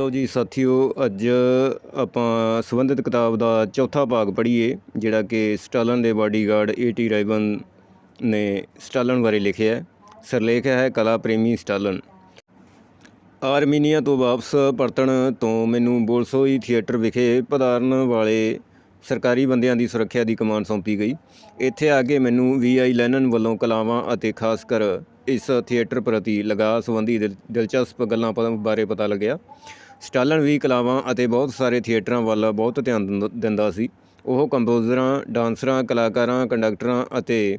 ਲਓ ਜੀ ਸਾਥੀਓ, ਅੱਜ ਆਪਾਂ ਸੰਬੰਧਿਤ ਕਿਤਾਬ ਦਾ ਚੌਥਾ ਭਾਗ ਪੜ੍ਹੀਏ, ਜਿਹੜਾ ਕਿ ਸਟਾਲਨ ਦੇ ਬਾਡੀਗਾਰਡ ਏ.ਟੀ. ਰਾਈਬਨ ਨੇ ਸਟਾਲਨ ਬਾਰੇ ਲਿਖਿਆ ਹੈ। ਸਿਰਲੇਖ ਹੈ ਕਲਾ ਪ੍ਰੇਮੀ ਸਟਾਲਨ। ਆਰਮੀਨੀਆ ਤੋਂ ਵਾਪਸ ਪਰਤਣ ਤੋਂ ਮੈਨੂੰ ਬੋਲਸੋਈ ਥੀਏਟਰ ਵਿਖੇ ਪਧਾਰਨ ਵਾਲੇ ਸਰਕਾਰੀ ਬੰਦਿਆਂ ਦੀ ਸੁਰੱਖਿਆ ਦੀ ਕਮਾਨ ਸੌਂਪੀ ਗਈ। ਇੱਥੇ ਆ ਕੇ ਮੈਨੂੰ ਵੀਆਈ ਲੈਨਨ ਵੱਲੋਂ ਕਲਾਵਾਂ ਅਤੇ ਖਾਸ ਕਰ ਇਸ ਥੀਏਟਰ ਪ੍ਰਤੀ ਲਗਾਅ ਸੰਬੰਧੀ ਦਿਲ- ਦਿਲਚਸਪ ਗੱਲਾਂ ਪ- ਬਾਰੇ ਪਤਾ ਲੱਗਿਆ। ਸਟਾਲਨ ਵੀ ਕਲਾਵਾਂ ਅਤੇ ਬਹੁਤ ਸਾਰੇ ਥੀਏਟਰਾਂ ਵੱਲ ਬਹੁਤ ਧਿਆਨ ਦਿੰਦ- ਦਿੰਦਾ ਸੀ। ਉਹ ਕੰਪੋਜ਼ਰਾਂ, ਡਾਂਸਰਾਂ, ਕਲਾਕਾਰਾਂ, ਕੰਡਕਟਰਾਂ ਅਤੇ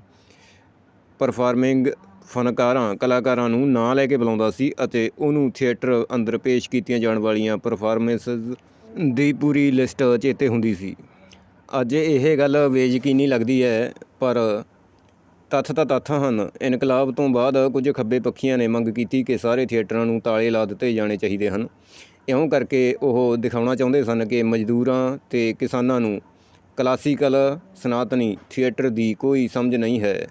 ਪਰਫਾਰਮਿੰਗ ਫਨਕਾਰਾਂ, ਕਲਾਕਾਰਾਂ ਨੂੰ ਨਾਂ ਲੈ ਕੇ ਬੁਲਾਉਂਦਾ ਸੀ ਅਤੇ ਉਹਨੂੰ ਥੀਏਟਰ ਅੰਦਰ ਪੇਸ਼ ਕੀਤੀਆਂ ਜਾਣ ਵਾਲੀਆਂ ਪਰਫਾਰਮੈਂਸਸ ਦੀ ਪੂਰੀ ਲਿਸਟ ਚੇਤੇ ਹੁੰਦੀ ਸੀ। ਅੱਜ ਇਹ ਗੱਲ ਬੇਯਕੀਨੀ ਲੱਗਦੀ ਹੈ, ਪਰ ਤੱਥ ਤਾਂ ਤੱਥ ਹਨ। ਇਨਕਲਾਬ ਤੋਂ ਬਾਅਦ ਕੁਝ ਖੱਬੇ ਪੱਖੀਆਂ ਨੇ ਮੰਗ ਕੀਤੀ ਕਿ ਸਾਰੇ ਥੀਏਟਰਾਂ ਨੂੰ ਤਾਲੇ ਲਾ ਦਿੱਤੇ ਜਾਣੇ ਚਾਹੀਦੇ ਹਨ। ਇਉਂ ਕਰਕੇ ਉਹ ਦਿਖਾਉਣਾ ਚਾਹੁੰਦੇ ਸਨ ਕਿ ਮਜ਼ਦੂਰਾਂ ਤੇ ਕਿਸਾਨਾਂ ਨੂੰ ਕਲਾਸੀਕਲ ਸਨਾਤਨੀ ਥੀਏਟਰ ਦੀ ਕੋਈ ਸਮਝ ਨਹੀਂ ਹੈ।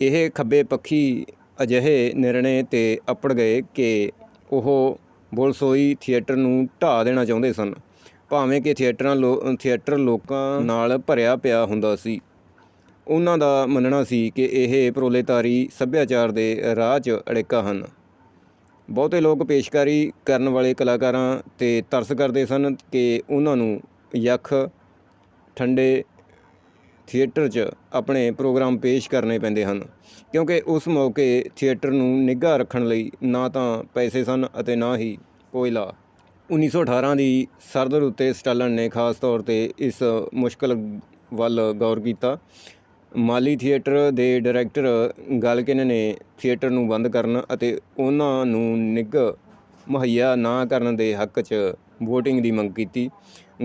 ਇਹ ਖੱਬੇ ਪੱਖੀ ਅਜਿਹੇ ਨਿਰਣੇ ਤੇ ਅਪੜ ਗਏ ਕਿ ਉਹ ਬੋਲਸੋਈ ਥੀਏਟਰ ਨੂੰ ਢਾਹ ਦੇਣਾ ਚਾਹੁੰਦੇ ਸਨ, ਭਾਵੇਂ ਕਿ ਥੀਏਟਰਾਂ ਲੋ, ਥੀਏਟਰ ਲੋਕਾਂ ਨਾਲ ਭਰਿਆ ਪਿਆ ਹੁੰਦਾ ਸੀ। ਉਹਨਾਂ ਦਾ ਮੰਨਣਾ ਸੀ ਕਿ ਇਹ ਪ੍ਰੋਲੇਤਾਰੀ ਸੱਭਿਆਚਾਰ ਦੇ ਰਾਹ 'ਚ ਅੜਿੱਕਾ ਹਨ। ਬਹੁਤੇ ਲੋਕ ਪੇਸ਼ਕਾਰੀ ਕਰਨ ਵਾਲੇ ਕਲਾਕਾਰਾਂ ਤੇ ਤਰਸ ਕਰਦੇ ਸਨ ਕਿ ਉਹਨਾਂ ਨੂੰ ਯੱਖ ਠੰਡੇ ਥੀਏਟਰ 'ਚ ਆਪਣੇ ਪ੍ਰੋਗਰਾਮ ਪੇਸ਼ ਕਰਨੇ ਪੈਂਦੇ ਹਨ, ਕਿਉਂਕਿ ਉਸ ਮੌਕੇ ਥੀਏਟਰ ਨੂੰ ਨਿੱਘਾ ਰੱਖਣ ਲਈ ਨਾ ਤਾਂ ਪੈਸੇ ਸਨ ਅਤੇ ਨਾ ਹੀ ਕੋਇਲਾ। 1918 ਦੀ ਸਰਦ ਰੁੱਤ ਸਟਾਲਨ ਨੇ ਖਾਸ ਤੌਰ ਤੇ ਇਸ ਮੁਸ਼ਕਲ ਵੱਲ ਗੌਰ ਕੀਤਾ ਮਾਲੀ ਥੀਏਟਰ ਦੇ ਡਾਇਰੈਕਟਰ ਗਾਲਕਿਨ ਨੇ ਥੀਏਟਰ ਨੂੰ ਬੰਦ ਕਰਨ ਅਤੇ ਉਹਨਾਂ ਨੂੰ ਨਿੱਘ ਮੁਹੱਈਆ ਨਾ ਕਰਨ ਦੇ ਹੱਕ 'ਚ ਵੋਟਿੰਗ ਦੀ ਮੰਗ ਕੀਤੀ।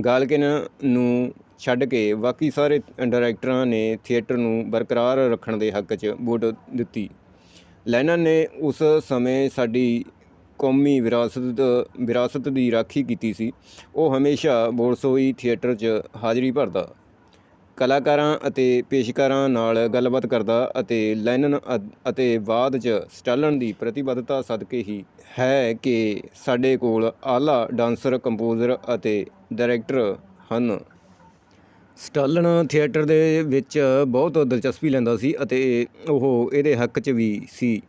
ਗਾਲਕਿਨ ਨੂੰ ਛੱਡ ਕੇ ਬਾਕੀ ਸਾਰੇ ਡਾਇਰੈਕਟਰਾਂ ਨੇ ਥੀਏਟਰ ਨੂੰ ਬਰਕਰਾਰ ਰੱਖਣ ਦੇ ਹੱਕ 'ਚ ਵੋਟ ਦਿੱਤੀ। ਲੈਨਨ ਨੇ ਉਸ ਸਮੇਂ ਸਾਡੀ ਕੌਮੀ ਵਿਰਾਸਤ ਵਿਰਾਸਤ ਦੀ ਰਾਖੀ ਕੀਤੀ ਸੀ। ਉਹ ਹਮੇਸ਼ਾ ਬੋਲਸੋਈ ਥੀਏਟਰ 'ਚ ਹਾਜ਼ਰੀ ਭਰਦਾ ਕਲਾਕਾਰਾਂ ਅਤੇ ਪੇਸ਼ਕਾਰਾਂ ਨਾਲ ਗੱਲਬਾਤ ਕਰਦਾ ਅਤੇ ਲੈਨਨ ਅ- ਅਤੇ ਬਾਅਦ 'ਚ ਸਟਾਲਨ ਦੀ ਪ੍ਰਤੀਬੱਧਤਾ ਸਦਕੇ ਹੀ ਹੈ ਕਿ ਸਾਡੇ ਕੋਲ ਆਲਾ ਡਾਂਸਰ, ਕੰਪੋਜ਼ਰ ਅਤੇ ਡਾਇਰੈਕਟਰ ਹਨ। ਸਟਾਲਨ ਥੀਏਟਰ ਦੇ ਵਿੱਚ ਬਹੁਤ ਦਿਲਚਸਪੀ ਲੈਂਦਾ ਸੀ ਅਤੇ ਉਹ ਇਹਦੇ ਹੱਕ 'ਚ ਵੀ ਸੀ।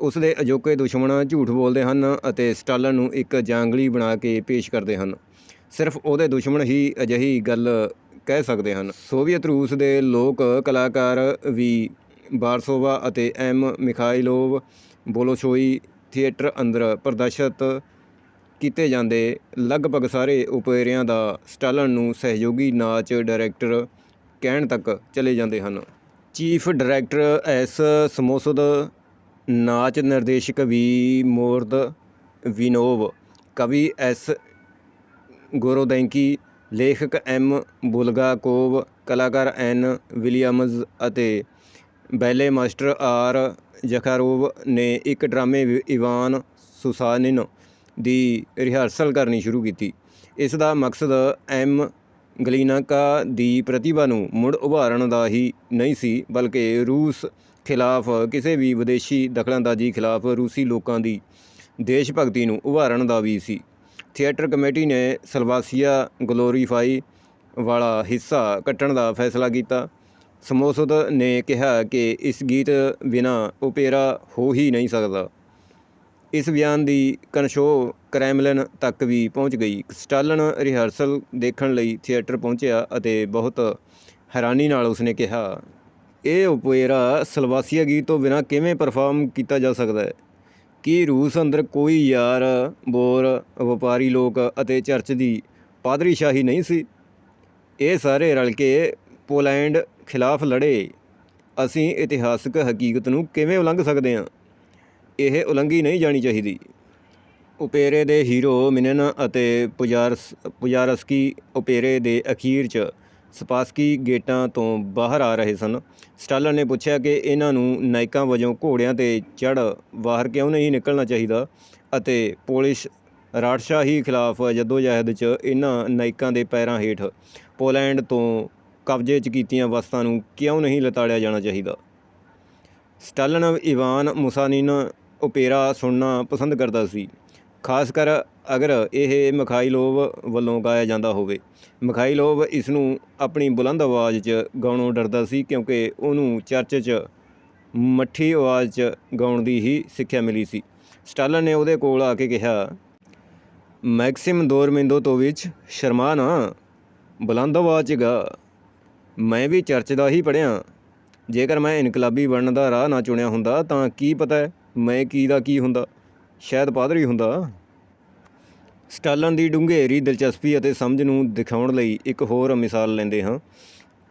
ਉਸ ਦੇ ਅਜੋਕੇ ਦੁਸ਼ਮਣ ਝੂਠ ਬੋਲਦੇ ਹਨ ਅਤੇ ਸਟਾਲਨ ਨੂੰ ਇੱਕ ਜਾਂਗਲੀ ਬਣਾ ਕੇ ਪੇਸ਼ ਕਰਦੇ ਹਨ। ਸਿਰਫ ਉਹਦੇ ਦੁਸ਼ਮਣ ਹੀ ਅਜਿਹੀ ਗੱਲ ਕਹਿ ਸਕਦੇ ਹਨ। ਸੋਵੀਅਤ ਰੂਸ ਦੇ ਲੋਕ ਕਲਾਕਾਰ ਵੀ ਬਾਰਸੋਵਾ ਅਤੇ ਐਮ ਮਿਖਾਇਲੋਵ ਬੋਲੋਸ਼ੋਈ ਥੀਏਟਰ ਅੰਦਰ ਪ੍ਰਦਰਸ਼ਿਤ ਕੀਤੇ ਜਾਂਦੇ ਲਗਭਗ ਸਾਰੇ ਉਪੇਰਿਆਂ ਦਾ ਸਟਾਲਨ ਨੂੰ ਸਹਿਯੋਗੀ ਨਾਚ ਡਾਇਰੈਕਟਰ ਕਹਿਣ ਤੱਕ ਚਲੇ ਜਾਂਦੇ ਹਨ। ਚੀਫ ਡਾਇਰੈਕਟਰ ਐਸ ਸਮੋਸਦ, ਨਾਚ ਨਿਰਦੇਸ਼ਕ ਵੀ ਮੋਰਦ ਵਿਨੋਵ, ਕਵੀ ਐਸ ਗੋਰੋਦੈਂਕੀ ਲੇਖਕ ਐਮ ਬੁਲਗਾਕੋਵ, ਕਲਾਕਾਰ ਐਨ ਵਿਲੀਅਮਜ਼ ਅਤੇ ਬੈਲੇ ਮਾਸਟਰ ਆਰ ਜ਼ਖਾਰੋਵ ਨੇ ਇੱਕ ਡਰਾਮੇ ਇਵਾਨ ਸੁਸਾਨਿਨ ਦੀ ਰਿਹਰਸਲ ਕਰਨੀ ਸ਼ੁਰੂ ਕੀਤੀ। ਇਸ ਦਾ ਮਕਸਦ ਐਮ ਗਲੀਨਾਕਾ ਦੀ ਪ੍ਰਤਿਭਾ ਨੂੰ ਮੁੜ ਉਭਾਰਨ ਦਾ ਹੀ ਨਹੀਂ ਸੀ, ਬਲਕਿ ਰੂਸ ਖਿਲਾਫ ਕਿਸੇ ਵੀ ਵਿਦੇਸ਼ੀ ਦਖਲਅੰਦਾਜ਼ੀ ਖਿਲਾਫ ਰੂਸੀ ਲੋਕਾਂ ਦੀ ਦੇਸ਼ ਭਗਤੀ ਨੂੰ ਉਭਾਰਨ ਦਾ ਵੀ ਸੀ। ਥੀਏਟਰ ਕਮੇਟੀ ਨੇ ਸਲਵਾਸੀਆ ਗਲੋਰੀਫਾਈ ਵਾਲਾ ਹਿੱਸਾ ਕੱਟਣ ਦਾ ਫੈਸਲਾ ਕੀਤਾ। ਸਮੋਸਤ ਨੇ ਕਿਹਾ ਕਿ ਇਸ ਗੀਤ ਬਿਨਾ ਓਪੇਰਾ ਹੋ ਹੀ ਨਹੀਂ ਸਕਦਾ। ਇਸ ਬਿਆਨ ਦੀ ਕਨਸ਼ੋ ਕ੍ਰੈਮਲਿਨ ਤੱਕ ਵੀ ਪਹੁੰਚ ਗਈ। ਸਟਾਲਨ ਰਿਹਰਸਲ ਦੇਖਣ ਲਈ ਥੀਏਟਰ ਪਹੁੰਚਿਆ ਅਤੇ ਬਹੁਤ ਹੈਰਾਨੀ ਨਾਲ ਉਸਨੇ ਕਿਹਾ, ਇਹ ਓਪੇਰਾ ਸਲਵਾਸੀਆ ਗੀਤ ਤੋਂ ਬਿਨਾ ਕਿਵੇਂ ਪਰਫਾਰਮ ਕੀਤਾ ਜਾ ਸਕਦਾ ਹੈ? ਕੀ ਰੂਸ ਅੰਦਰ ਕੋਈ ਯਾਰ, ਬੋਰ, ਵਪਾਰੀ ਲੋਕ ਅਤੇ ਚਰਚ ਦੀ ਪਾਦਰੀਸ਼ਾਹੀ ਨਹੀਂ ਸੀ? ਇਹ ਸਾਰੇ ਰਲ ਕੇ ਪੋਲੈਂਡ ਖਿਲਾਫ ਲੜੇ। ਅਸੀਂ ਇਤਿਹਾਸਕ ਹਕੀਕਤ ਨੂੰ ਕਿਵੇਂ ਉਲੰਘ ਸਕਦੇ ਹਾਂ? ਇਹ ਉਲੰਘੀ ਨਹੀਂ ਜਾਣੀ ਚਾਹੀਦੀ। ਓਪੇਰੇ ਦੇ ਹੀਰੋ ਮਿਨਨ ਅਤੇ ਪੁਜਾਰਸ, ਪੁਜਾਰਸਕੀ ਓਪੇਰੇ ਦੇ ਅਖੀਰ 'ਚ ਸਪਾਸਕੀ ਗੇਟਾਂ ਤੋਂ ਬਾਹਰ ਆ ਰਹੇ ਸਨ। ਸਟਾਲਨ ਨੇ ਪੁੱਛਿਆ ਕਿ ਇਹਨਾਂ ਨੂੰ ਨਾਇਕਾਂ ਵਜੋਂ ਘੋੜਿਆਂ ਤੇ ਚੜ ਬਾਹਰ ਕਿਉਂ ਨਹੀਂ ਨਿਕਲਣਾ ਚਾਹੀਦਾ ਅਤੇ ਪੋਲਿਸ਼ ਰਾਜਸ਼ਾਹੀ ਖਿਲਾਫ ਜਦੋਜਹਿਦ 'ਚ ਇਹਨਾਂ ਨਾਇਕਾਂ ਦੇ ਪੈਰਾਂ ਹੇਠ ਪੋਲੈਂਡ ਤੋਂ ਕਬਜ਼ੇ 'ਚ ਕੀਤੀਆਂ ਵਸਤਾਂ ਨੂੰ ਕਿਉਂ ਨਹੀਂ ਲਤਾੜਿਆ ਜਾਣਾ ਚਾਹੀਦਾ। ਸਟਾਲਨ ਇਵਾਨ ਮੁਸਾਨਿਨ ਓਪੇਰਾ ਸੁਣਨਾ ਪਸੰਦ ਕਰਦਾ ਸੀ। ਖਾਸ ਕਰ ਅਗਰ ਇਹ ਮਿਖਾਈਲੋਵ ਵੱਲੋਂ ਗਾਇਆ ਜਾਂਦਾ ਹੋਵੇ। ਮਿਖਾਈਲੋਵ ਇਸ ਨੂੰ ਆਪਣੀ ਬੁਲੰਦ ਆਵਾਜ਼ 'ਚ ਗਾਉਣੋਂ ਡਰਦਾ ਸੀ ਕਿਉਂਕਿ ਉਹਨੂੰ ਚਰਚ 'ਚ ਮੱਠੀ ਆਵਾਜ਼ 'ਚ ਗਾਉਣ ਦੀ ਹੀ ਸਿੱਖਿਆ ਮਿਲੀ ਸੀ। ਸਟਾਲਨ ਨੇ ਉਹਦੇ ਕੋਲ ਆ ਕੇ ਕਿਹਾ, ਮੈਕਸਿਮ ਦੋਰਮਿੰਦੋਤੋਵਿਚ ਸ਼ਰਮਾ ਨਾ, ਬੁਲੰਦ ਆਵਾਜ਼ 'ਚ ਗਾ। ਮੈਂ ਵੀ ਚਰਚ ਦਾ ਹੀ ਪੜ੍ਹਿਆ। ਜੇਕਰ ਮੈਂ ਇਨਕਲਾਬੀ ਬਣਨ ਦਾ ਰਾਹ ਨਾ ਚੁਣਿਆ ਹੁੰਦਾ ਤਾਂ ਕੀ ਪਤਾ ਹੈ ਮੈਂ ਕੀ ਦਾ ਕੀ ਹੁੰਦਾ। ਸ਼ਾਇਦ ਪਾਦਰੀ ਹੁੰਦਾ। ਸਟਾਲਨ ਦੀ ਡੂੰਘੇਰੀ ਦਿਲਚਸਪੀ ਅਤੇ ਸਮਝ ਨੂੰ ਦਿਖਾਉਣ ਲਈ ਇੱਕ ਹੋਰ ਮਿਸਾਲ ਲੈਂਦੇ ਹਾਂ।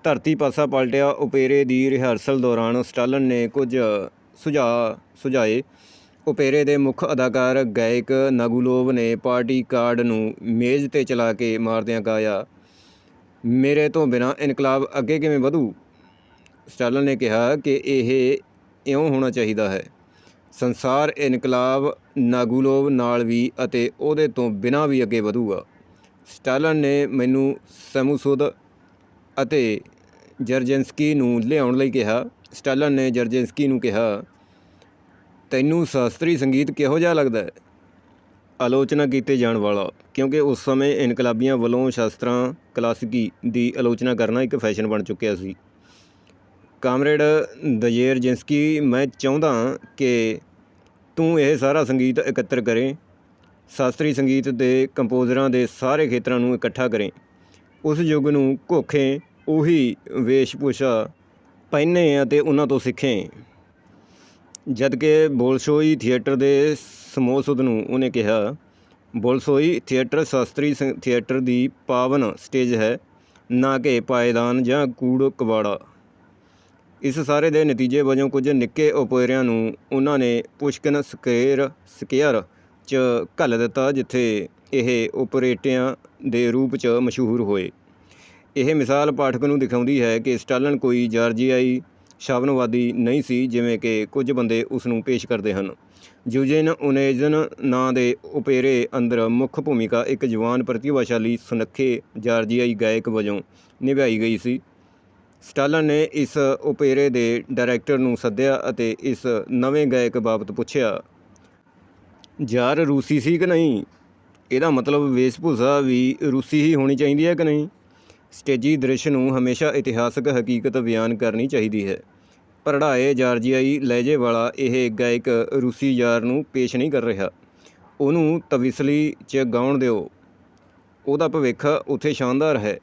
ਧਰਤੀ ਪਾਸਾ ਪਲਟਿਆ ਓਪੇਰੇ ਦੀ ਰਿਹਰਸਲ ਦੌਰਾਨ ਸਟਾਲਨ ਨੇ ਕੁਝ ਸੁਝਾਅ ਸੁਝਾਏ। ਓਪੇਰੇ ਦੇ ਮੁੱਖ ਅਦਾਕਾਰ ਗਾਇਕ ਨਾਗੂਲੋਵ ਨੇ ਪਾਰਟੀ ਕਾਰਡ ਨੂੰ ਮੇਜ਼ ਤੇ ਚਲਾ ਕੇ ਮਾਰਦਿਆਂ ਗਾਇਆ, ਮੇਰੇ ਤੋਂ ਬਿਨਾ ਇਨਕਲਾਬ ਅੱਗੇ ਕਿਵੇਂ ਵਧੂ? ਸਟਾਲਨ ਨੇ ਕਿਹਾ ਕਿ ਇਹ ਇਉਂ ਹੋਣਾ ਚਾਹੀਦਾ ਹੈ। ਸੰਸਾਰ ਇਨਕਲਾਬ ਨਾਗੂਲੋਵ ਨਾਲ ਵੀ ਅਤੇ ਉਹਦੇ ਤੋਂ ਬਿਨਾਂ ਵੀ ਅੱਗੇ ਵਧੂਗਾ। ਸਟਾਲਨ ਨੇ ਮੈਨੂੰ ਸਮੂਸੁਦ ਅਤੇ ਜਰਜਿੰਸਕੀ ਨੂੰ ਲਿਆਉਣ ਲਈ ਕਿਹਾ। ਸਟਾਲਨ ਨੇ ਜਰਜਿੰਸਕੀ ਨੂੰ ਕਿਹਾ, ਤੈਨੂੰ ਸ਼ਾਸਤਰੀ ਸੰਗੀਤ ਕਿਹੋ ਜਿਹਾ ਲੱਗਦਾ ਹੈ? ਆਲੋਚਨਾ ਕੀਤੇ ਜਾਣ ਵਾਲਾ, ਕਿਉਂਕਿ ਉਸ ਸਮੇਂ ਇਨਕਲਾਬੀਆਂ ਵੱਲੋਂ ਸ਼ਾਸਤਰਾਂ, ਕਲਾਸਿਕੀ ਦੀ ਆਲੋਚਨਾ ਕਰਨਾ ਇੱਕ ਫੈਸ਼ਨ ਬਣ ਚੁੱਕਿਆ ਸੀ। ਕਾਮਰੇਡ ਦਜੇਰਜਿੰਸਕੀ ਮੈਂ ਚਾਹੁੰਦਾ ਕਿ ਤੂੰ ਇਹ ਸਾਰਾ ਸੰਗੀਤ ਇਕੱਤਰ ਕਰੇ, ਸ਼ਾਸਤਰੀ ਸੰਗੀਤ ਦੇ ਕੰਪੋਜ਼ਰਾਂ ਦੇ ਸਾਰੇ ਖੇਤਰਾਂ ਨੂੰ ਇਕੱਠਾ ਕਰੇ। ਉਸ ਯੁੱਗ ਨੂੰ ਘੋਖੇ, ਉਹੀ ਵੇਸ਼ਭੂਸ਼ਾ ਪਹਿਨੇ ਅਤੇ ਉਹਨਾਂ ਤੋਂ ਸਿੱਖੇ। ਜਦ ਕਿ ਬੋਲਸ਼ੋਈ ਥੀਏਟਰ ਦੇ ਸਮੋਸੁਦ ਨੂੰ ਉਹਨੇ ਕਿਹਾ, ਬੋਲਸ਼ੋਈ ਥੀਏਟਰ ਸ਼ਾਸਤਰੀ ਸੰ- ਥੀਏਟਰ ਦੀ ਪਾਵਨ ਸਟੇਜ ਹੈ, ਨਾ ਕਿ ਪਾਇਦਾਨ ਜਾਂ ਕੂੜ ਕਬਾੜਾ ਇਸ ਸਾਰੇ ਦੇ ਨਤੀਜੇ ਵਜੋਂ ਕੁਝ ਨਿੱਕੇ ਓਪੇਰਿਆਂ ਨੂੰ ਉਹਨਾਂ ਨੇ ਪੁਸ਼ਕਿਨ ਸਕੇਅਰ ਸਕੇਅਰ 'ਚ ਘੱਲ ਦਿੱਤਾ, ਜਿੱਥੇ ਇਹ ਓਪਰੇਟਿਆਂ ਦੇ ਰੂਪ 'ਚ ਮਸ਼ਹੂਰ ਹੋਏ। ਇਹ ਮਿਸਾਲ ਪਾਠਕ ਨੂੰ ਦਿਖਾਉਂਦੀ ਹੈ ਕਿ ਸਟਾਲਨ ਕੋਈ ਜਾਰਜੀਆਈ ਸ਼ਾਵਨਵਾਦੀ ਨਹੀਂ ਸੀ, ਜਿਵੇਂ ਕਿ ਕੁਝ ਬੰਦੇ ਉਸ ਨੂੰ ਪੇਸ਼ ਕਰਦੇ ਹਨ। ਜੂਜੇਨ ਓਨੇਜਨ ਨਾਂ ਦੇ ਓਪੇਰੇ ਅੰਦਰ ਮੁੱਖ ਭੂਮਿਕਾ ਇੱਕ ਜਵਾਨ ਪ੍ਰਤਿਭਾਸ਼ਾਲੀ ਸੁਨੱਖੇ ਜਾਰਜੀਆਈ ਗਾਇਕ ਵਜੋਂ ਨਿਭਾਈ ਗਈ ਸੀ। ਸਟਾਲਨ ਨੇ ਇਸ ਓਪੇਰੇ ਦੇ ਡਾਇਰੈਕਟਰ ਨੂੰ ਸੱਦਿਆ ਅਤੇ ਇਸ ਨਵੇਂ ਗਾਇਕ ਬਾਬਤ ਪੁੱਛਿਆ, ਯਾਰ ਰੂਸੀ ਸੀ ਕਿ ਨਹੀਂ? ਇਹਦਾ ਮਤਲਬ ਵੇਸ਼ਭੂਸ਼ਾ ਵੀ ਰੂਸੀ ਹੀ ਹੋਣੀ ਚਾਹੀਦੀ ਹੈ ਕਿ ਨਹੀਂ? ਸਟੇਜੀ ਦ੍ਰਿਸ਼ ਨੂੰ ਹਮੇਸ਼ਾ ਇਤਿਹਾਸਕ ਹਕੀਕਤ ਬਿਆਨ ਕਰਨੀ ਚਾਹੀਦੀ ਹੈ। ਪਰੜਾਏ ਜਾਰਜੀਆਈ ਲਹਿਜੇ ਵਾਲਾ ਇਹ ਗਾਇਕ ਰੂਸੀ ਯਾਰ ਨੂੰ ਪੇਸ਼ ਨਹੀਂ ਕਰ ਰਿਹਾ। ਉਹਨੂੰ ਤਵਿਸਲੀ 'ਚ ਗਾਉਣ ਦਿਓ। ਉਹਦਾ ਭਵਿੱਖ ਉੱਥੇ ਸ਼ਾਨਦਾਰ ਹੈ।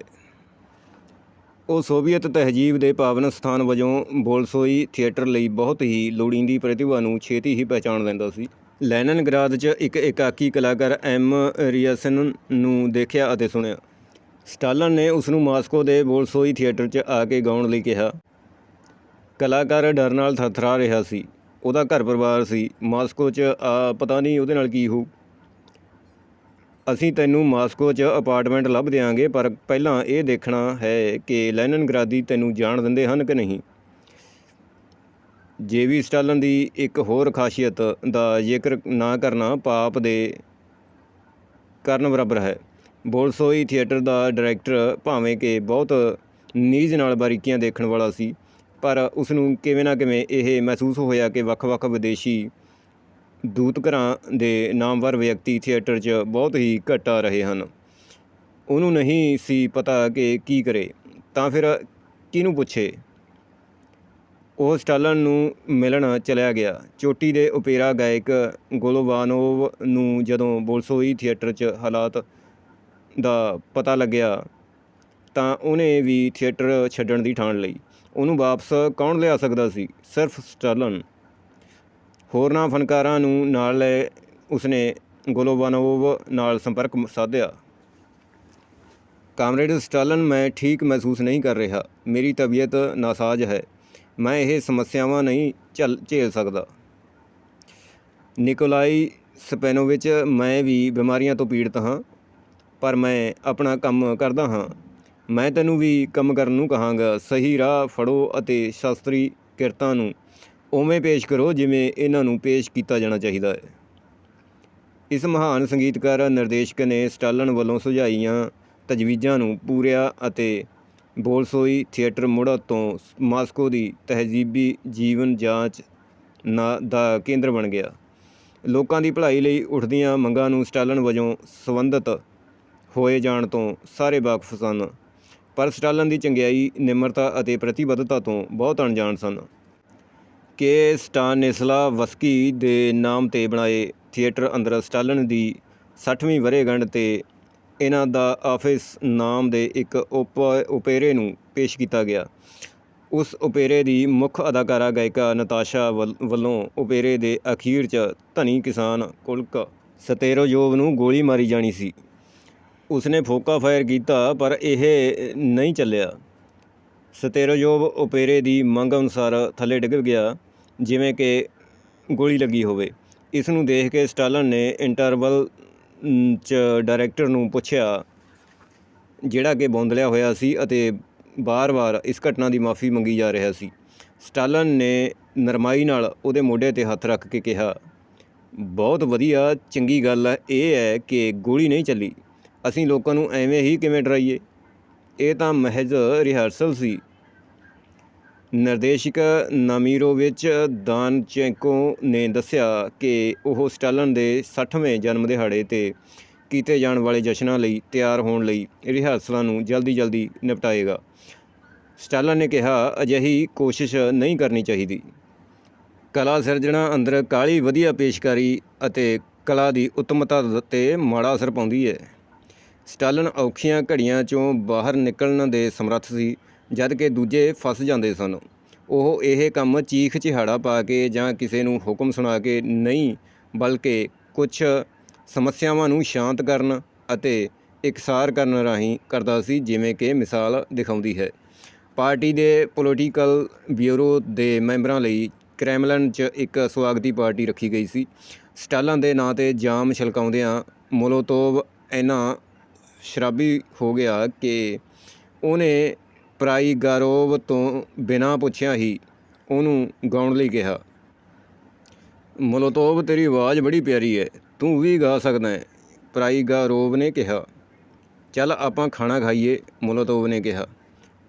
ਉਹ ਸੋਵੀਅਤ ਤਹਿਜੀਬ ਦੇ ਪਾਵਨ ਸਥਾਨ ਵਜੋਂ ਬੋਲਸੋਈ ਥੀਏਟਰ ਲਈ ਬਹੁਤ ਹੀ ਲੋੜੀਂਦੀ ਪ੍ਰਤਿਭਾ ਨੂੰ ਛੇਤੀ ਹੀ ਪਹਿਚਾਣ ਲੈਂਦਾ ਸੀ। ਲੈਨਨਗ੍ਰਾਦ 'ਚ ਇੱਕ ਇਕਾਕੀ ਕਲਾਕਾਰ ਐਮ ਰੀਅਸਨ ਨੂੰ ਦੇਖਿਆ ਅਤੇ ਸੁਣਿਆ। ਸਟਾਲਨ ਨੇ ਉਸ ਨੂੰ ਮਾਸਕੋ ਦੇ ਬੋਲਸੋਈ ਥੀਏਟਰ 'ਚ ਆ ਕੇ ਗਾਉਣ ਲਈ ਕਿਹਾ। ਕਲਾਕਾਰ ਡਰ ਨਾਲ ਥਰਥਰਾ ਰਿਹਾ ਸੀ। ਉਹਦਾ ਘਰ ਪਰਿਵਾਰ ਸੀ। ਮਾਸਕੋ 'ਚ, ਆ, ਪਤਾ ਨਹੀਂ ਉਹਦੇ ਨਾਲ ਕੀ ਹੋਊ। ਅਸੀਂ ਤੈਨੂੰ ਮਾਸਕੋ 'ਚ ਅਪਾਰਟਮੈਂਟ ਲੱਭ ਦਿਆਂਗੇ, ਪਰ ਪਹਿਲਾਂ ਇਹ ਦੇਖਣਾ ਹੈ ਕਿ ਲੈਨਨਗ੍ਰਾਦੀ ਤੈਨੂੰ ਜਾਣ ਦਿੰਦੇ ਹਨ ਕਿ ਨਹੀਂ। ਜੇਵੀ ਸਟਾਲਨ ਦੀ ਇੱਕ ਹੋਰ ਖਾਸੀਅਤ ਦਾ ਜ਼ਿਕਰ ਨਾ ਕਰਨਾ ਪਾਪ ਦੇ ਕਰਨ ਬਰਾਬਰ ਹੈ। ਬੋਲਸੋਈ ਥੀਏਟਰ ਦਾ ਡਾਇਰੈਕਟਰ ਭਾਵੇਂ ਕਿ ਬਹੁਤ ਨੀਜ਼ ਨਾਲ ਬਾਰੀਕੀਆਂ ਦੇਖਣ ਵਾਲਾ ਸੀ, ਪਰ ਉਸ ਨੂੰ ਕਿਵੇਂ ਨਾ ਕਿਵੇਂ ਇਹ ਮਹਿਸੂਸ ਹੋਇਆ ਕਿ ਵੱਖ-ਵੱਖ ਵਿਦੇਸ਼ੀ ਦੂਤ ਘਰਾਂ ਦੇ ਨਾਮਵਰ ਵਿਅਕਤੀ ਥੀਏਟਰ 'ਚ ਬਹੁਤ ਹੀ ਘੱਟ ਆ ਰਹੇ ਹਨ। ਉਹਨੂੰ ਨਹੀਂ ਸੀ ਪਤਾ ਕਿ ਕੀ ਕਰੇ। ਤਾਂ ਫਿਰ ਕਿਹਨੂੰ ਪੁੱਛੇ? ਉਹ ਸਟਾਲਨ ਨੂੰ ਮਿਲਣ ਚਲਿਆ ਗਿਆ। ਚੋਟੀ ਦੇ ਓਪੇਰਾ ਗਾਇਕ ਗੋਲੋਵਾਨੋਵ ਨੂੰ ਜਦੋਂ ਬੋਲਸੋਈ ਥੀਏਟਰ 'ਚ ਹਾਲਾਤ ਦਾ ਪਤਾ ਲੱਗਿਆ, ਤਾਂ ਉਹਨੇ ਵੀ ਥੀਏਟਰ ਛੱਡਣ ਦੀ ਠਾਣ ਲਈ। ਉਹਨੂੰ ਵਾਪਸ ਕੌਣ ਲਿਆ ਸਕਦਾ ਸੀ? ਸਿਰਫ ਸਟਾਲਨ। ਹੋਰਨਾਂ ਫਨਕਾਰਾਂ ਨੂੰ ਨਾਲ ਲੈ ਉਸਨੇ ਗੋਲੋਵਾਨੋਵ ਨਾਲ ਸੰਪਰਕ ਸਾਧਿਆ। ਕਾਮਰੇਡ ਸਟਾਲਨ, ਮੈਂ ਠੀਕ ਮਹਿਸੂਸ ਨਹੀਂ ਕਰ ਰਿਹਾ। ਮੇਰੀ ਤਬੀਅਤ ਨਾਸਾਜ਼ ਹੈ। ਮੈਂ ਇਹ ਸਮੱਸਿਆਵਾਂ ਨਹੀਂ ਝੱਲ ਝੇਲ ਸਕਦਾ। ਨਿਕੋਲਾਈ ਸਪੈਨੋਵਿਚ ਮੈਂ ਵੀ ਬਿਮਾਰੀਆਂ ਤੋਂ ਪੀੜਤ ਹਾਂ, ਪਰ ਮੈਂ ਆਪਣਾ ਕੰਮ ਕਰਦਾ ਹਾਂ। ਮੈਂ ਤੈਨੂੰ ਵੀ ਕੰਮ ਕਰਨ ਨੂੰ ਕਹਾਂਗਾ। ਸਹੀ ਰਾਹ ਫੜੋ ਅਤੇ ਸ਼ਾਸਤਰੀ ਕਿਰਤਾਂ ਨੂੰ ਉਵੇਂ ਪੇਸ਼ ਕਰੋ ਜਿਵੇਂ ਇਹਨਾਂ ਨੂੰ ਪੇਸ਼ ਕੀਤਾ ਜਾਣਾ ਚਾਹੀਦਾ ਹੈ। ਇਸ ਮਹਾਨ ਸੰਗੀਤਕਾਰ ਨਿਰਦੇਸ਼ਕ ਨੇ ਸਟਾਲਨ ਵੱਲੋਂ ਸੁਝਾਈਆਂ ਤਜਵੀਜ਼ਾਂ ਨੂੰ ਪੂਰਿਆ ਅਤੇ ਬੋਲਸੋਈ ਥੀਏਟਰ ਮੁੜਾ ਤੋਂ ਮਾਸਕੋ ਦੀ ਤਹਿਜ਼ੀਬੀ ਜੀਵਨ ਜਾਂਚ ਨਾ ਦਾ ਕੇਂਦਰ ਬਣ ਗਿਆ। ਲੋਕਾਂ ਦੀ ਭਲਾਈ ਲਈ ਉੱਠਦੀਆਂ ਮੰਗਾਂ ਨੂੰ ਸਟਾਲਨ ਵਜੋਂ ਸੰਬੰਧਿਤ ਹੋਏ ਜਾਣ ਤੋਂ ਸਾਰੇ ਵਾਕਫ ਸਨ, ਪਰ ਸਟਾਲਨ ਦੀ ਚੰਗਿਆਈ, ਨਿਮਰਤਾ ਅਤੇ ਪ੍ਰਤੀਬੱਧਤਾ ਤੋਂ ਬਹੁਤ ਅਣਜਾਣ ਸਨ। ਕੇ ਕਿ ਸਟਾਨਿਸਲਾਵਸਕੀ ਦੇ ਨਾਮ ਤੇ ਬਣਾਏ ਥੀਏਟਰ ਅੰਦਰ ਸਟਾਲਨ ਦੀ 60ਵੀਂ ਵਰ੍ਹੇਗੰਢ ਤੇ ਇਹਨਾਂ ਦਾ ਆਫਿਸ ਨਾਮ ਦੇ ਇੱਕ ਓਪ- ਓਪੇਰੇ ਨੂੰ ਪੇਸ਼ ਕੀਤਾ ਗਿਆ। ਉਸ ਓਪੇਰੇ ਦੀ ਮੁੱਖ ਅਦਾਕਾਰਾ ਗਾਇਕਾ ਨਤਾਸ਼ਾ ਵੱਲ- ਵੱਲੋਂ ਓਪੇਰੇ ਦੇ ਅਖੀਰ 'ਚ ਧਨੀ ਕਿਸਾਨ ਕੁਲਕ ਸਤੇਰੋਯੋਵ ਨੂੰ ਗੋਲੀ ਮਾਰੀ ਜਾਣੀ ਸੀ। ਉਸਨੇ ਫੋਕਾ ਫਾਇਰ ਕੀਤਾ, ਪਰ ਇਹ ਨਹੀਂ ਚੱਲਿਆ। ਸਤੇਰੋਯੋਵ ਓਪੇਰੇ ਦੀ ਮੰਗ ਅਨੁਸਾਰ ਥੱਲੇ ਡਿੱਗ ਗਿਆ, ਜਿਵੇਂ ਕਿ ਗੋਲੀ ਲੱਗੀ ਹੋਵੇ। ਇਸ ਨੂੰ ਦੇਖ ਕੇ ਸਟਾਲਨ ਨੇ ਇੰਟਰਵਲ 'ਚ ਡਾਇਰੈਕਟਰ ਨੂੰ ਪੁੱਛਿਆ, ਜਿਹੜਾ ਕਿ ਬੌਂਦਲਿਆ ਹੋਇਆ ਸੀ ਅਤੇ ਬਾਰ-ਬਾਰ ਇਸ ਘਟਨਾ ਦੀ ਮਾਫੀ ਮੰਗੀ ਜਾ ਰਿਹਾ ਸੀ। ਸਟਾਲਨ ਨੇ ਨਰਮਾਈ ਨਾਲ ਉਹਦੇ ਮੋਢੇ ਤੇ ਹੱਥ ਰੱਖ ਕੇ ਕਿਹਾ, ਬਹੁਤ ਵਧੀਆ, ਚੰਗੀ ਗੱਲ ਇਹ ਹੈ ਕਿ ਗੋਲੀ ਨਹੀਂ ਚੱਲੀ। ਅਸੀਂ ਲੋਕਾਂ ਨੂੰ ਐਵੇਂ ਹੀ ਕਿਵੇਂ ਡਰਾਈਏ? ਇਹ ਤਾਂ ਮਹਿਜ਼ ਰਿਹਰਸਲ ਸੀ। ਨਿਰਦੇਸ਼ਕ ਨਾਮੀਰੋਵਿਚ ਦਾਨਚੈਂਕੋ ਨੇ ਦੱਸਿਆ ਕਿ ਉਹ ਸਟਾਲਨ ਦੇ 60ਵੇਂ ਜਨਮ ਦਿਹਾੜੇ ਤੇ ਕੀਤੇ ਜਾਣ ਵਾਲੇ ਜਸ਼ਨਾਂ ਲਈ ਤਿਆਰ ਹੋਣ ਲਈ ਰਿਹਰਸਲਾਂ ਨੂੰ ਜਲਦੀ-ਜਲਦੀ ਨਿਪਟਾਏਗਾ। ਸਟਾਲਨ ਨੇ ਕਿਹਾ, ਅਜਿਹੀ ਕੋਸ਼ਿਸ਼ ਨਹੀਂ ਕਰਨੀ ਚਾਹੀਦੀ। ਕਲਾ ਸਿਰਜਣਾ, ਅੰਦਰ ਕਾਲੀ ਵਧੀਆ ਪੇਸ਼ਕਾਰੀ ਅਤੇ ਕਲਾ ਦੀ ਉੱਤਮਤਾ ਤੇ ਮਾੜਾ ਅਸਰ ਪਾਉਂਦੀ ਹੈ। ਸਟਾਲਨ ਔਖੀਆਂ ਘੜੀਆਂ ਚੋਂ ਬਾਹਰ ਨਿਕਲਣ ਦੇ ਸਮਰੱਥ ਸੀ, ਜਦ ਕਿ ਦੂਜੇ ਫਸ ਜਾਂਦੇ ਸਨ। ਉਹ ਇਹ ਕੰਮ ਚੀਖ ਚਿਹਾੜਾ ਪਾ ਕੇ ਜਾਂ ਕਿਸੇ ਨੂੰ ਹੁਕਮ ਸੁਣਾ ਕੇ ਨਹੀਂ, ਬਲਕਿ ਕੁਝ ਸਮੱਸਿਆਵਾਂ ਨੂੰ ਸ਼ਾਂਤ ਕਰਨ ਅਤੇ ਇਕਸਾਰ ਕਰਨ ਰਾਹੀਂ ਕਰਦਾ ਸੀ, ਜਿਵੇਂ ਕਿ ਮਿਸਾਲ ਦਿਖਾਉਂਦੀ ਹੈ। ਪਾਰਟੀ ਦੇ ਪੋਲੀਟੀਕਲ ਬਿਊਰੋ ਦੇ ਮੈਂਬਰਾਂ ਲਈ ਕ੍ਰੈਮਲਨ 'ਚ ਇੱਕ ਸਵਾਗਤੀ ਪਾਰਟੀ ਰੱਖੀ ਗਈ ਸੀ। ਸਟਾਲਾਂ ਦੇ ਨਾਂ ਤੇ ਜਾਮ ਛਲਕਾਉਂਦਿਆਂ ਮੋਲੋਤੋਵ ਇਹਨਾਂ ਸ਼ਰਾਬੀ ਹੋ ਗਿਆ ਕਿ ਉਹਨੇ ਪ੍ਰਾਈਗਾਰੋਵ ਤੋਂ ਬਿਨਾਂ ਪੁੱਛਿਆ ਹੀ ਉਹਨੂੰ ਗਾਉਣ ਲਈ ਕਿਹਾ, ਮੋਲੋਤੋਵ, ਤੇਰੀ ਆਵਾਜ਼ ਬੜੀ ਪਿਆਰੀ ਹੈ, ਤੂੰ ਵੀ ਗਾ ਸਕਦਾ ਹੈ ਪ੍ਰਾਈਗਾਰੋਵ ਨੇ ਕਿਹਾ। ਚੱਲ ਆਪਾਂ ਖਾਣਾ ਖਾਈਏ, ਮੋਲੋਤੋਵ ਨੇ ਕਿਹਾ।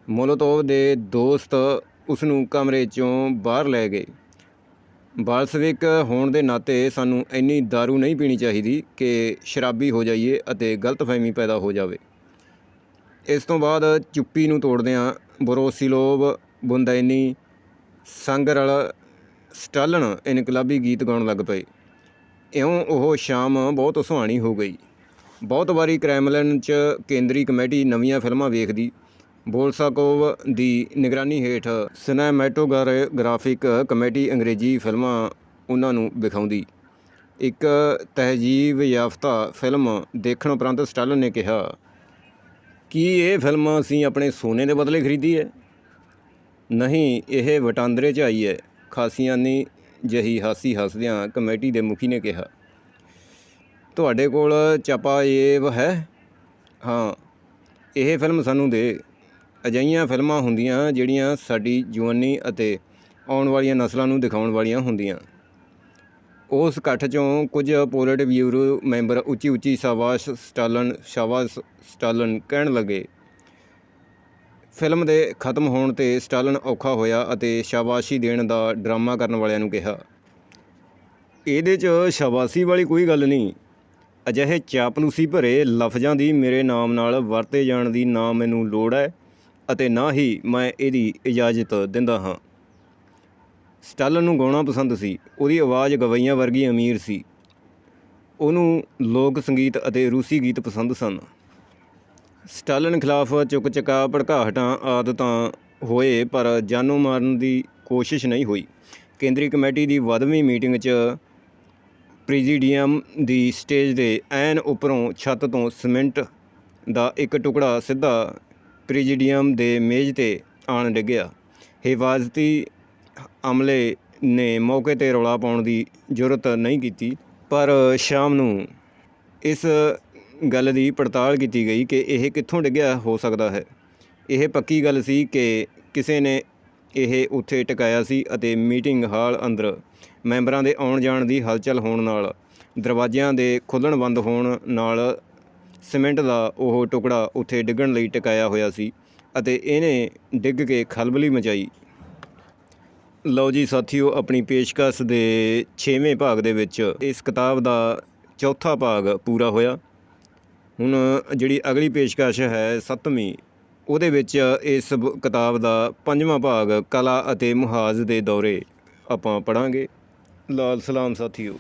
ਮੋਲੋਤੋਵ ਦੇ ਦੋਸਤ ਉਸ ਨੂੰ ਕਮਰੇ 'ਚੋਂ ਬਾਹਰ ਲੈ ਗਏ। ਵਾਲਸਵਿਕ ਹੋਣ ਦੇ ਨਾਤੇ ਸਾਨੂੰ ਇੰਨੀ दारू ਨਹੀਂ ਪੀਣੀ ਚਾਹੀਦੀ ਕਿ ਸ਼ਰਾਬੀ ਹੋ ਜਾਈਏ ਅਤੇ ਗਲਤਫਹਿਮੀ ਪੈਦਾ ਹੋ ਜਾਵੇ। ਇਸ ਤੋਂ ਬਾਅਦ ਚੁੱਪੀ ਨੂੰ ਤੋੜਦਿਆਂ ਬੋਰੋਸਿਲੋਵ ਬੁੰਦੈਨੀ ਸੰਗਰਲ ਸਟਾਲਨ ਇਨਕਲਾਬੀ ਗੀਤ ਗਾਉਣ ਲੱਗ ਪਏ। ਇਉਂ ਉਹ ਸ਼ਾਮ ਬਹੁਤ ਸੁਹਾਣੀ ਹੋ ਗਈ। ਬਹੁਤ ਵਾਰੀ ਕ੍ਰੈਮਲਿਨ 'ਚ ਕੇਂਦਰੀ ਕਮੇਟੀ ਨਵੀਆਂ ਫਿਲਮਾਂ ਵੇਖਦੀ ਬੋਲਸਾਕੋਵ ਦੀ ਨਿਗਰਾਨੀ ਹੇਠ ਸਿਨੇਮੈਟੋਗ੍ਰਾਫਿਕ ਕਮੇਟੀ ਅੰਗਰੇਜ਼ੀ ਫਿਲਮਾਂ ਉਹਨਾਂ ਨੂੰ ਵਿਖਾਉਂਦੀ। ਇੱਕ ਤਹਿਜੀਬ ਯਾਫਤਾ ਫਿਲਮ ਦੇਖਣ ਉਪਰੰਤ ਸਟਾਲਨ ਨੇ ਕਿਹਾ, ਕੀ ਇਹ ਫਿਲਮ ਅਸੀਂ ਆਪਣੇ ਸੋਨੇ ਦੇ ਬਦਲੇ ਖਰੀਦੀ ਹੈ ਨਹੀਂ, ਇਹ ਵਟਾਂਦਰੇ 'ਚ ਆਈ ਹੈ। ਖਾਸੀਆਨੀ ਜਹੀ ਹਾਸੀ ਹੱਸਦਿਆਂ ਕਮੇਟੀ ਦੇ ਮੁਖੀ ਨੇ ਕਿਹਾ, ਤੁਹਾਡੇ ਕੋਲ ਚਪਾਏਵ ਹੈ? ਹਾਂ, ਇਹ ਫਿਲਮ ਸਾਨੂੰ ਦੇ। ਅਜਿਹੀਆਂ ਫਿਲਮਾਂ ਹੁੰਦੀਆਂ ਜਿਹੜੀਆਂ ਸਾਡੀ ਜਵਾਨੀ ਅਤੇ ਆਉਣ ਵਾਲੀਆਂ ਨਸਲਾਂ ਨੂੰ ਦਿਖਾਉਣ ਵਾਲੀਆਂ ਹੁੰਦੀਆਂ। ਉਸ ਇਕੱਠ ਚੋਂ ਕੁਝ ਪੋਲਿਟ ਬਿਊਰੋ ਮੈਂਬਰ ਉੱਚੀ ਉੱਚੀ ਸ਼ਾਬਾਸ਼ ਸਟਾਲਨ ਸ਼ਾਬਾਸ਼ ਸਟਾਲਨ ਕਹਿਣ ਲੱਗੇ। ਫਿਲਮ ਦੇ ਖਤਮ ਹੋਣ ਤੇ ਸਟਾਲਨ ਔਖਾ ਹੋਇਆ ਅਤੇ ਸ਼ਾਬਾਸ਼ੀ ਦੇਣ ਦਾ ਡਰਾਮਾ ਕਰਨ ਵਾਲਿਆਂ ਨੂੰ ਕਿਹਾ। ਇਹਦੇ 'ਚ ਸ਼ਾਬਾਸ਼ੀ ਵਾਲੀ ਕੋਈ ਗੱਲ ਨਹੀਂ। ਅਜਿਹੇ ਚਾਪਲੂਸੀ ਭਰੇ ਲਫ਼ਜ਼ਾਂ ਦੀ ਮੇਰੇ ਨਾਮ ਨਾਲ ਵਰਤੇ ਜਾਣ ਦੀ ਨਾ ਮੈਨੂੰ ਲੋੜ ਹੈ। ਅਤੇ ਨਾ ਹੀ ਮੈਂ ਇਹਦੀ ਇਜਾਜ਼ਤ ਦਿੰਦਾ ਹਾਂ। ਸਟਾਲਨ ਨੂੰ ਗਾਉਣਾ ਪਸੰਦ ਸੀ। ਉਹਦੀ ਆਵਾਜ਼ ਗਵਈਆਂ ਵਰਗੀ ਅਮੀਰ ਸੀ। ਉਹਨੂੰ ਲੋਕ ਸੰਗੀਤ ਅਤੇ ਰੂਸੀ ਗੀਤ ਪਸੰਦ ਸਨ। ਸਟਾਲਨ ਖਿਲਾਫ ਚੁੱਕ ਚਕਾ ਭੜਕਾਹਟਾਂ ਆਦਤਾਂ ਹੋਏ, ਪਰ ਜਾਨੋਂ ਮਾਰਨ ਦੀ ਕੋਸ਼ਿਸ਼ ਨਹੀਂ ਹੋਈ। ਕੇਂਦਰੀ ਕਮੇਟੀ ਦੀ ਵੱਧਵੀਂ ਮੀਟਿੰਗ 'ਚ ਪ੍ਰੈਜ਼ੀਡੀਅਮ ਦੀ ਸਟੇਜ ਦੇ ਐਨ ਉੱਪਰੋਂ ਛੱਤ ਤੋਂ ਸੀਮੈਂਟ ਦਾ ਇੱਕ ਟੁਕੜਾ ਸਿੱਧਾ ਪ੍ਰੈਜ਼ੀਡੀਅਮ ਦੇ ਮੇਜ਼ ਤੇ ਆਣ ਡਿੱਗਿਆ। ਹਿਫਾਜ਼ਤੀ ਅਮਲੇ ਨੇ ਮੌਕੇ ਤੇ ਰੌਲਾ ਪਾਉਣ ਦੀ ਜ਼ਰੂਰਤ ਨਹੀਂ ਕੀਤੀ, ਪਰ ਸ਼ਾਮ ਨੂੰ ਇਸ ਗੱਲ ਦੀ ਪੜਤਾਲ ਕੀਤੀ ਗਈ ਕਿ ਇਹ ਕਿੱਥੋਂ ਡਿੱਗਿਆ ਹੋ ਸਕਦਾ ਹੈ। ਇਹ ਪੱਕੀ ਗੱਲ ਸੀ ਕਿ ਕਿਸੇ ਨੇ ਇਹ ਉੱਥੇ ਟਿਕਾਇਆ ਸੀ ਅਤੇ ਮੀਟਿੰਗ ਹਾਲ ਅੰਦਰ ਮੈਂਬਰਾਂ ਦੇ ਆਉਣ ਜਾਣ ਦੀ ਹਲਚਲ ਹੋਣ ਨਾਲ, ਦਰਵਾਜ਼ਿਆਂ ਦੇ ਖੁੱਲਣ ਬੰਦ ਹੋਣ ਨਾਲ ਸੀਮੈਂਟ ਦਾ ਉਹ ਟੁਕੜਾ ਉੱਥੇ ਡਿੱਗਣ ਲਈ ਟਿਕਾਇਆ ਹੋਇਆ ਸੀ ਅਤੇ ਇਹਨੇ ਡਿੱਗ ਕੇ ਖਲਬਲੀ ਮਚਾਈ। ਲਓ ਜੀ ਸਾਥੀਓ, ਆਪਣੀ ਪੇਸ਼ਕਸ਼ ਦੇ 6ਵੇਂ ਭਾਗ ਦੇ ਵਿੱਚ ਇਸ ਕਿਤਾਬ ਦਾ ਚੌਥਾ ਭਾਗ ਪੂਰਾ ਹੋਇਆ। ਹੁਣ ਜਿਹੜੀ ਅਗਲੀ ਪੇਸ਼ਕਸ਼ ਹੈ 7ਵੀਂ ਉਹਦੇ ਵਿੱਚ ਇਸ ਬ- ਕਿਤਾਬ ਦਾ ਪੰਜਵਾਂ ਭਾਗ ਕਲਾ ਅਤੇ ਮੁਹਾਜ਼ ਦੇ ਦੌਰੇ ਆਪਾਂ ਪੜਾਂਗੇ ਲਾਲ ਸਲਾਮ ਸਾਥੀਓ।